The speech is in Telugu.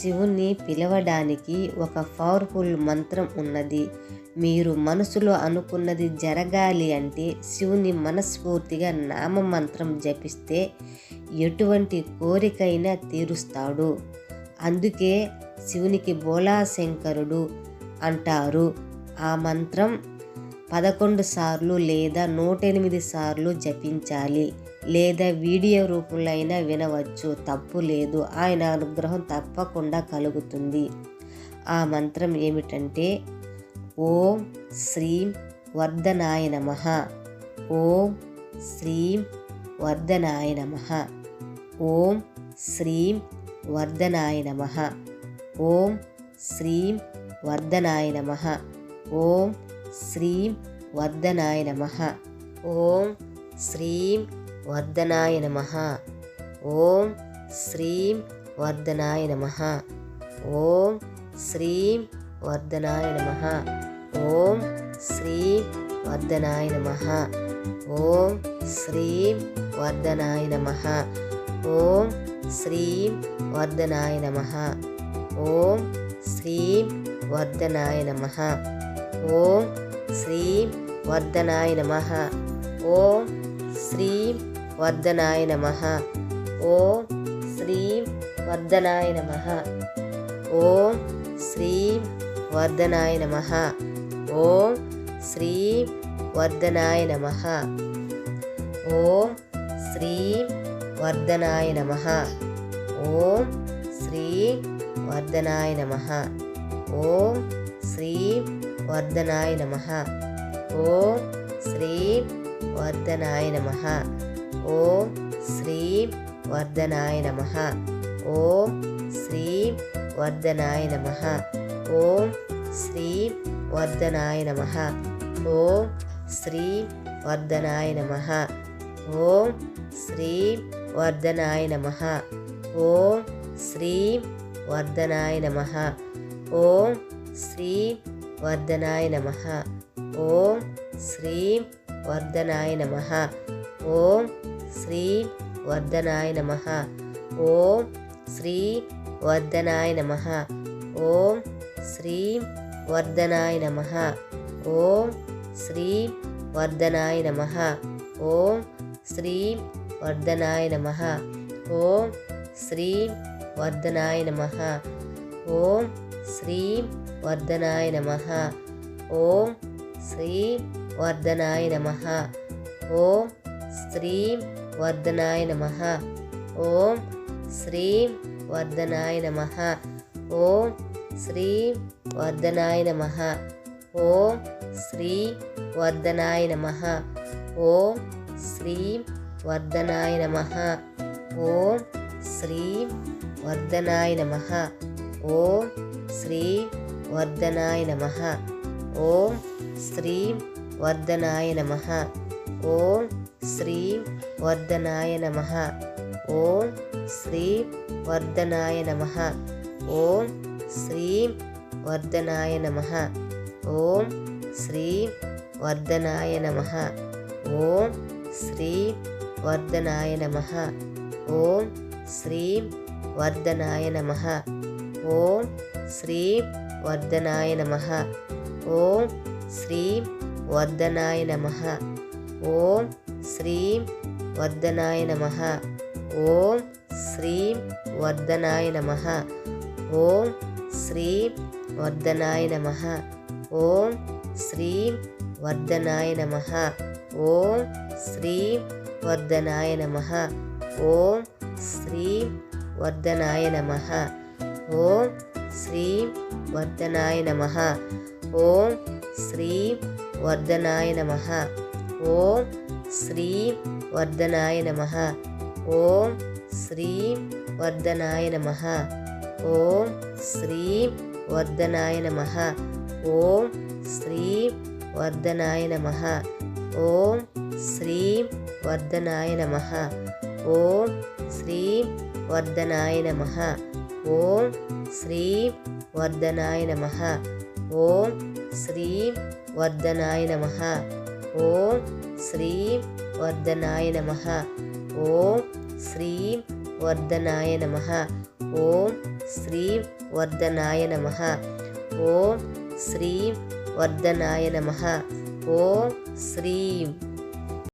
శివుని పిలవడానికి ఒక పవర్ఫుల్ మంత్రం ఉన్నది. మీరు మనసులో అనుకున్నది జరగాలి అంటే శివుని మనస్ఫూర్తిగా నామ మంత్రం జపిస్తే ఎటువంటి కోరికైనా తీరుస్తాడు. అందుకే శివునికి బోలాశంకరుడు అంటారు. ఆ మంత్రం పదకొండు సార్లు లేదా నూట ఎనిమిది సార్లు జపించాలి. లేదా వీడియో రూపంలో అయినా వినవచ్చు. తప్పు లేదు. ఆయన అనుగ్రహం తప్పకుండా కలుగుతుంది. ఆ మంత్రం ఏమిటంటే ఓం శ్రీం వర్ధనాయ నమ. ఓం శ్రీం వర్ధనాయ నమ. ఓం శ్రీం వర్ధనాయ నమ. ఓం శ్రీం వర్ధనాయ నమ. ఓం శ్రీం వర్ధనాయ నమ. ఓం శ్రీం వర్ధనాయ నమ. ఓం శ్రీం వర్ధనాయ నమ. ఓం శ్రీం వర్ధనాయ నమ. ఓం శ్రీం వర్ధనాయ నమ. ఓం శ్రీం వర్ధనాయ నమ. ఓం శ్రీం వర్ధనాయ నమ. ఓం శ్రీం వర్ధనాయ నమ. ఓం శ్రీం వర్ధనాయ నమ. ఓం శ్రీం వర్ధనాయ నమ. ఓం శ్రీం వర్ధనాయ నమ. ఓం శ్రీం వర్ధనాయ నమ. ఓం శ్రీం వర్ధనాయ నమ. ఓం శ్రీం వర్ధనాయ నమ. ఓం శ్రీ వర్ధనాయ నమ. ఓం శ్రీ వర్ధనాయ నమ. ఓం శ్రీ వర్ధనాయ నమ. ఓం శ్రీం వర్ధనాయ నమ. ఓం శ్రీం వర్ధనాయ నమ. ఓం శ్రీం వర్ధనాయ నమ. ఓం శ్రీం వర్ధనాయ నమ. ఓం శ్రీం వర్ధనాయ నమ. ఓం శ్రీం వర్ధనాయ నమ. ఓం శ్రీం వర్ధనాయ నమ. ఓం శ్రీం వర్ధనాయ నమ. ఓం శ్రీ వర్ధనాయ నమ. ఓం శ్రీ వర్ధనాయ నమ. ఓం శ్రీ వర్ధనాయ నమ. ఓం శ్రీ వర్ధనాయ నమ. ఓం శ్రీ వర్ధనాయ నమ. ఓం శ్రీ వర్ధనాయ నమ. ఓం శ్రీ వర్ధనాయ నమ. ఓం శ్రీ వర్ధనాయ నమ. ఓం శ్రీం వర్ధనాయ నమ. ఓం శ్రీం వర్ధనాయ నమ. ఓం శ్రీం వర్ధనాయ నమ. ఓం శ్రీ వర్ధనాయ నమ. ఓం శ్రీం వర్ధనాయ నమ. ఓం శ్రీం వర్ధనాయ నమ. ఓం శ్రీ వర్ధనాయ నమ. ఓం శ్రీం వర్ధనాయ నమ. ఓం శ్రీం వర్ధనాయ నమ. ఓం శ్రీం వర్ధనాయ నమ. ఓం శ్రీం వర్ధనాయ నమ. ఓం శ్రీం వర్ధనాయ నమ. ఓం శ్రీం వర్ధనాయ నమ. ఓం శ్రీం వర్ధనాయ నమ. ఓం శ్రీం వర్ధనాయ నమ. ఓం శ్రీం వర్ధనాయ నమ. ఓం శ్రీం వర్ధనాయ నమ. ఓం శ్రీం వర్ధనాయ నమ. ఓం శ్రీం వర్ధనాయ నమ. ఓం శ్రీం వర్ధనాయ నమ. ఓం శ్రీం వర్ధనాయ నమ. ఓం శ్రీం వర్ధనాయ నమ. ఓం శ్రీం వర్ధనాయ నమ. ఓం శ్రీం వర్ధనాయ నమ. ఓం శ్రీ వర్ధనాయ నమ. ఓం శ్రీ వర్ధనాయ నమ. ఓం శ్రీ వర్ధనాయ నమ. ఓం శ్రీ వర్ధనాయ నమ. ఓం శ్రీ వర్ధనాయ నమ. ఓం శ్రీ వర్ధనాయ నమ. ఓం శ్రీ వర్ధనాయ నమ. ఓం శ్రీ వర్ధనాయ నమ. ఓం శ్రీం వర్ధనాయ నమ. ఓం శ్రీం వర్ధనాయ నమ. ఓం శ్రీం వర్ధనాయ నమ. ఓం శ్రీం వర్ధనాయ నమ. ఓం శ్రీం